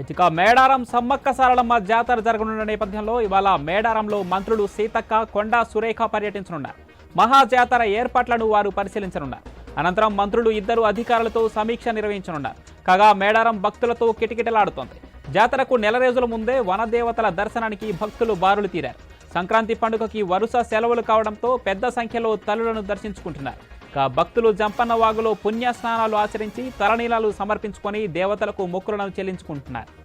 ఇక మేడారం సమ్మక్క సారలమ్మ జాతర జరగనున్న నేపథ్యంలో ఇవాళ మేడారంలో మంత్రులు సీతక్క కొండా సురేఖ పర్యటించనున్నారు. మహా జాతర ఏర్పాట్లను వారు పరిశీలించనున్నారు. అనంతరం మంత్రులు ఇద్దరు అధికారులతో సమీక్ష నిర్వహించనున్నారు. కాగా మేడారం భక్తులతో కిటకిటలాడుతోంది. జాతరకు నెల రోజుల ముందే వనదేవతల దర్శనానికి భక్తులు బారులు తీరారు. సంక్రాంతి పండుగకి వరుస సెలవులు కావడంతో పెద్ద సంఖ్యలో తల్లులను దర్శించుకుంటున్నారు. భక్తులు జంపన్న వాగులో పుణ్య స్నానాలు ఆచరించి తలనీలాలు సమర్పించుకొని దేవతలకు మొక్కులను చెల్లించుకుంటున్నారు.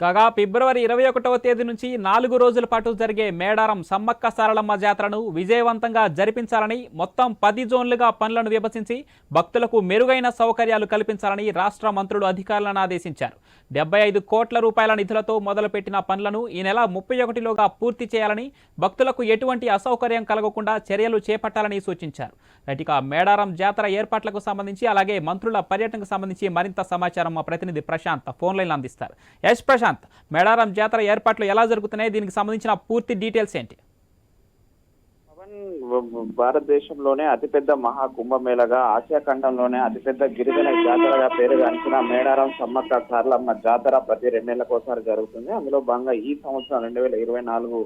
కాగా ఫిబ్రవరి ఇరవై ఒకటవ తేదీ నుంచి నాలుగు రోజుల పాటు జరిగే మేడారం సమ్మక్క సారలమ్మ జాతరను విజయవంతంగా జరిపించాలని మొత్తం పది జోన్లుగా పనులను విభజించి భక్తులకు మెరుగైన సౌకర్యాలు కల్పించాలని రాష్ట్ర మంత్రులు అధికారులను ఆదేశించారు. డెబ్బై ఐదు కోట్ల రూపాయల నిధులతో మొదలుపెట్టిన పనులను ఈ నెల ముప్పై ఒకటిలోగా పూర్తి చేయాలని భక్తులకు ఎటువంటి అసౌకర్యం కలగకుండా చర్యలు చేపట్టాలని సూచించారు. రైట్ మేడారం జాతర ఏర్పాట్లకు సంబంధించి అలాగే మంత్రుల పర్యటనకు సంబంధించి మరింత సమాచారం మా ప్రతినిధి ప్రశాంత్ ఫోన్ లైన్ అందిస్తారు. ఎస్ ప్రశాంత్. మేడారం జాతర ఏర్పాట్లు ఎలా జరుగుతున్నాయి? దీనికి సంబంధించిన పూర్తి డీటెయిల్స్ ఏంటి? పవన్ భారతదేశంలోనే అతిపెద్ద మహా కుంభమేళగా ఆసియా ఖండంలోనే అతిపెద్ద గిరిజన జాతరగా పేరుగాంచిన మేడారం సమ్మక్క సారలమ్మ జాతర ప్రతి రెండేళ్ళకు ఒకసారి జరుగుతుంది. అందులో భాగంగా ఈ సంవత్సరం రెండు వేల ఇరవై నాలుగు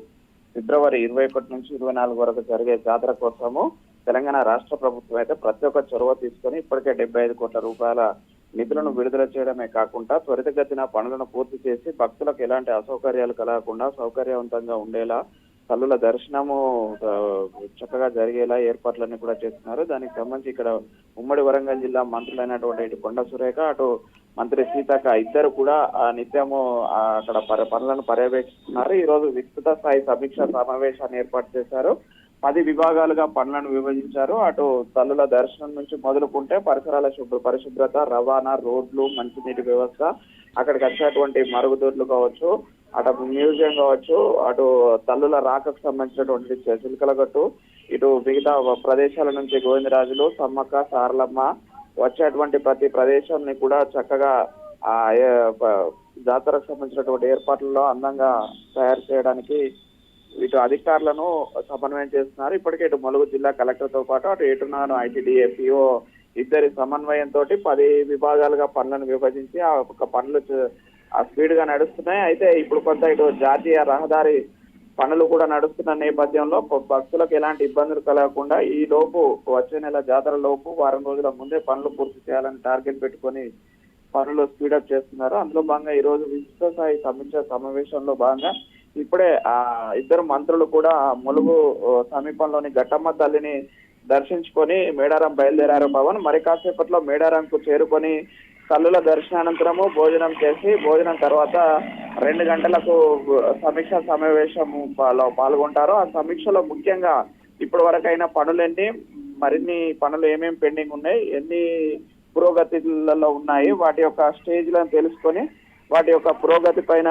ఫిబ్రవరి ఇరవై ఒకటి నుంచి ఇరవై నాలుగు వరకు జరిగే జాతర కోసము తెలంగాణ రాష్ట్ర ప్రభుత్వం అయితే ప్రతి ఒక్క చొరవ తీసుకొని ఇప్పటికే డెబ్బై ఐదు కోట్ల రూపాయల నిధులను విడుదల చేయడమే కాకుండా త్వరితగతిన పనులను పూర్తి చేసి భక్తులకు ఎలాంటి అసౌకర్యాలు కలగకుండా సౌకర్యవంతంగా ఉండేలా తల్లుల దర్శనము చక్కగా జరిగేలా ఏర్పాట్లన్నీ కూడా చేస్తున్నారు. దానికి సంబంధించి ఇక్కడ ఉమ్మడి వరంగల్ జిల్లా మంత్రులైనటువంటి ఇటు కొండ సురేఖ అటు మంత్రి సీతక్క ఇద్దరు కూడా ఆ, నిత్యము అక్కడ పనులను పర్యవేక్షిస్తున్నారు. ఈ రోజు విస్తృత స్థాయి సమీక్ష సమావేశాన్ని ఏర్పాటు చేశారు. పది విభాగాలుగా పనులను విభజించారు. అటు తల్లుల దర్శనం నుంచి మొదలుకుంటే పరిసరాల శుభ్ర పరిశుభ్రత రవాణా రోడ్లు మంచినీటి వ్యవస్థ అక్కడికి వచ్చేటువంటి మరుగుదొడ్లు కావచ్చు అటు మ్యూజియం కావచ్చు అటు తల్లుల రాకకు సంబంధించినటువంటి చిలకలగట్టు ఇటు మిగతా ప్రదేశాల నుంచి గోవిందరాజులు సమ్మక్క సారలమ్మ వచ్చేటువంటి ప్రతి ప్రదేశాన్ని కూడా చక్కగా ఆ జాతరకు సంబంధించినటువంటి ఏర్పాట్లలో అందంగా తయారు చేయడానికి ఇటు అధికారులను సమన్వయం చేస్తున్నారు. ఇప్పటికే ఇటు ములుగు జిల్లా కలెక్టర్తో పాటు అటు ఏటున్నాను ఐటీడీఎఫ్ఈఓ ఇద్దరి సమన్వయంతో పది విభాగాలుగా పనులను విభజించి ఆ ఒక పనులు ఆ స్పీడ్గా నడుస్తున్నాయి. అయితే ఇప్పుడు కొంత ఇటు జాతీయ రహదారి పనులు కూడా నడుస్తున్న నేపథ్యంలో భక్తులకు ఎలాంటి ఇబ్బందులు కలగకుండా ఈ లోపు వచ్చే నెల జాతర లోపు వారం రోజుల ముందే పనులు పూర్తి చేయాలని టార్గెట్ పెట్టుకొని పనులు స్పీడప్ చేస్తున్నారు. అందులో భాగంగా ఈ రోజు విస్తృత స్థాయి సమీక్ష సమావేశంలో భాగంగా ఇప్పుడే ఆ ఇద్దరు మంత్రులు కూడా ములుగు సమీపంలోని ఘట్టమ్మ తల్లిని దర్శించుకొని మేడారం బయలుదేరారు పవన్. మరి కాసేపట్లో మేడారంకు చేరుకొని తల్లుల దర్శనానంతరము భోజనం చేసి భోజనం తర్వాత రెండు గంటలకు సమీక్ష సమావేశం పాల్గొంటారు. ఆ సమీక్షలో ముఖ్యంగా ఇప్పటి వరకైన పనులన్నీ మరిన్ని పనులు ఏమేమి పెండింగ్ ఉన్నాయి ఎన్ని పురోగతిలలో ఉన్నాయి వాటి యొక్క స్టేజ్లను తెలుసుకొని వాటి యొక్క పురోగతి పైన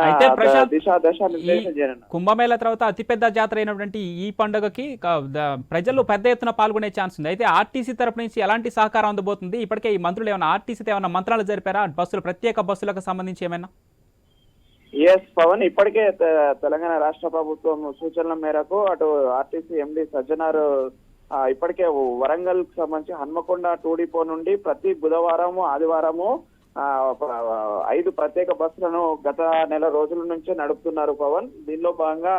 దిశ దశ నిర్దేశం కుంభమేళ తర్వాత అతిపెద్ద జాతర అయినటువంటి ఈ పండుగకి ప్రజలు పెద్ద ఎత్తున పాల్గొనే ఛాన్స్ ఉంది. అయితే ఆర్టీసీ తరపు నుంచి ఎలాంటి సహకారం అందబోతుంది? ఇప్పటికే ఈ మంత్రులు ఏమైనా ఆర్టీసీతో ఏమైనా మంత్రాలు జరిపారా? బస్సులు ప్రత్యేక బస్సులకు సంబంధించి ఏమైనా? ఎస్ పవన్ ఇప్పటికే తెలంగాణ రాష్ట్ర ప్రభుత్వం సూచనల మేరకు అటు ఆర్టీసీ ఎండి సజ్జనార్ ఇప్పటికే వరంగల్కు సంబంధించి హన్మకొండ టూ డిపో నుండి ప్రతి బుధవారము ఆదివారము ఐదు ప్రత్యేక బస్సులను గత నెల రోజుల నుంచే నడుపుతున్నారు పవన్. దీనిలో భాగంగా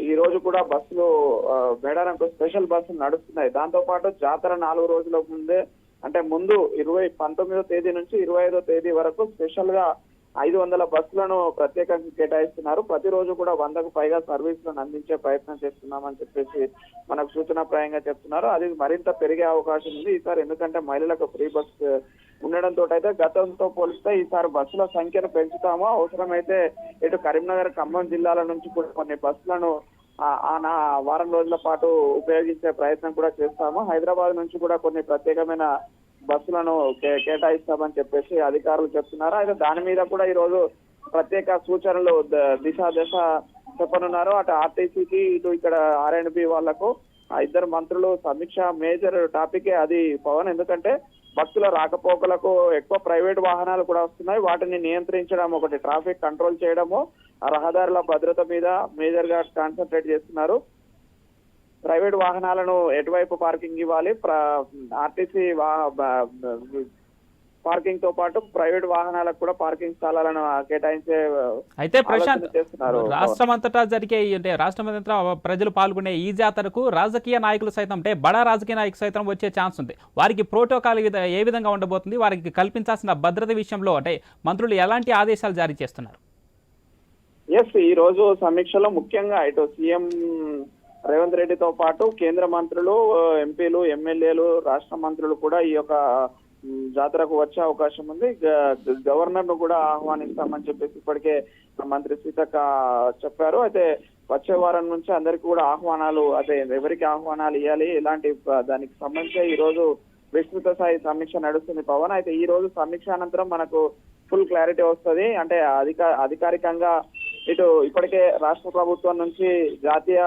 ఈ రోజు కూడా బస్సులు ఆ, మేడారంకు స్పెషల్ బస్సులు నడుస్తున్నాయి. దాంతో పాటు జాతర నాలుగు రోజుల ముందే అంటే ముందు ఇరవై పంతొమ్మిదో తేదీ నుంచి ఇరవై ఐదో తేదీ వరకు స్పెషల్గా ఐదు వందల బస్సులను ప్రత్యేకంగా కేటాయిస్తున్నారు. ప్రతిరోజు కూడా వందకు పైగా సర్వీసులను అందించే ప్రయత్నం చేస్తున్నామని చెప్పేసి మనకు సూచనాప్రాయంగా చెప్తున్నారు. అది మరింత పెరిగే అవకాశం ఉంది. ఈసారి ఎందుకంటే మహిళలకు ఫ్రీ బస్ ఉండడంతో అయితే గతంతో పోలిస్తే ఈసారి బస్సుల సంఖ్యను పెంచుతాము. అవసరమైతే ఇటు కరీంనగర్ ఖమ్మం జిల్లాల నుంచి కూడా కొన్ని బస్సులను ఆ- వారం రోజుల పాటు ఉపయోగించే ప్రయత్నం కూడా చేస్తాము. హైదరాబాద్ నుంచి కూడా కొన్ని ప్రత్యేకమైన బస్సులను కే- కేటాయిస్తామని చెప్పేసి అధికారులు చెప్తున్నారు. అయితే దాని మీద కూడా ఈ రోజు ప్రత్యేక సూచనలు ద- దిశ దశ చెప్పనున్నారు. అటు ఆర్టీసీకి ఇటు ఇక్కడ ఆర్ అండ్ బి వాళ్ళకు ఇద్దరు మంత్రులు సమీక్ష మేజర్ టాపికే అది పవన్. ఎందుకంటే భక్తుల రాకపోకలకు ఎక్కువ ప్రైవేట్ వాహనాలు కూడా వస్తున్నాయి. వాటిని నియంత్రించడం ఒకటి ట్రాఫిక్ కంట్రోల్ చేయడము. రహదారుల భద్రత మీద మేజర్గా కాన్సన్ట్రేట్ చేస్తున్నారు. ప్రైవేట్ వాహనాలను ఎటువైపు పార్కింగ్ ఇవ్వాలి? ఆర్టీసీ పార్కింగ్తో పాటు ప్రైవేట్ వాహనాలకు కూడా పార్కింగ్ స్థలాలను కేటాయించే అయితే ప్రశాంత్ రాష్ట్రం అంతటా జరిగే అంటే రాష్ట్రం అంతటా ప్రజలు పాల్గొనే ఈ జాతరకు రాజకీయ నాయకులు సైతం అంటే బడా రాజకీయ నాయకులు సైతం వచ్చే ఛాన్స్ ఉంది. వారికి ప్రోటోకాల్ ఏ విధంగా ఉండబోతుంది? వారికి కల్పించాల్సిన భద్రత విషయంలో అంటే మంత్రులు ఎలాంటి ఆదేశాలు జారీ చేస్తున్నారు? ఎస్ ఈ రోజు సమీక్షలో ముఖ్యంగా ఇటు సీఎం రేవంత్ రెడ్డితో పాటు కేంద్ర మంత్రులు ఎంపీలు ఎమ్మెల్యేలు రాష్ట్ర మంత్రులు కూడా ఈ యొక్క జాతరకు వచ్చే అవకాశం ఉంది. గవర్నర్ను కూడా ఆహ్వానిస్తామని చెప్పేసి ఇప్పటికే మంత్రి సీతక్క చెప్పారు. అయితే వచ్చే వారం నుంచి అందరికి కూడా ఆహ్వానాలు అదే ఎవరికి ఆహ్వానాలు ఇవ్వాలి ఇలాంటి దానికి సంబంధించి ఈ రోజు విస్తృత స్థాయి సమీక్ష నడుస్తుంది పవన్. అయితే ఈ రోజు సమీక్ష అనంతరం మనకు ఫుల్ క్లారిటీ వస్తుంది. అంటే అధిక అధికారికంగా ఇటు ఇప్పటికే రాష్ట్ర ప్రభుత్వం నుంచి జాతీయ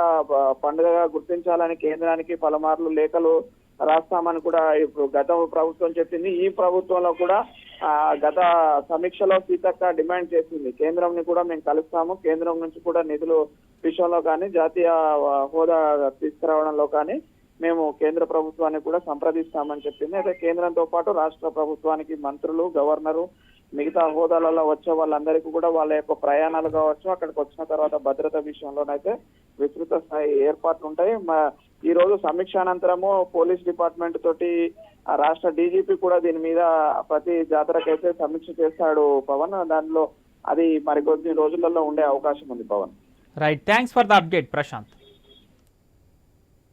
పండుగగా గుర్తించాలని కేంద్రానికి పలుమార్లు లేఖలు రాస్తామని కూడా ఇప్పుడు గత ప్రభుత్వం చెప్పింది. ఈ ప్రభుత్వంలో కూడా గత సమీక్షలో సీతక్క డిమాండ్ చేసింది. కేంద్రంని కూడా మేము కలుస్తాము. కేంద్రం నుంచి కూడా నిధులు విషయంలో కానీ జాతీయ హోదా తీసుకురావడంలో కానీ మేము కేంద్ర ప్రభుత్వాన్ని కూడా సంప్రదిస్తామని చెప్పింది. అయితే కేంద్రంతో పాటు రాష్ట్ర ప్రభుత్వానికి మంత్రులు గవర్నరు మిగతా హోదాలలో వచ్చే వాళ్ళందరికీ కూడా వాళ్ళ యొక్క ప్రయాణాలు కావచ్చు అక్కడికి వచ్చిన తర్వాత భద్రత విషయంలోనైతే విస్తృత స్థాయి ఏర్పాట్లు ఉంటాయి. మా ఈ రోజు సమీక్ష అనంతరము పోలీస్ డిపార్ట్మెంట్ తోటి ఆ రాష్ట్ర డీజీపీ కూడా దీని మీద ప్రతి జాతరకైతే సమీక్ష చేస్తాడు పవన్. దానిలో అది మరికొద్ది రోజులలో ఉండే అవకాశం ఉంది Pawan. Right thanks for the update Prashanth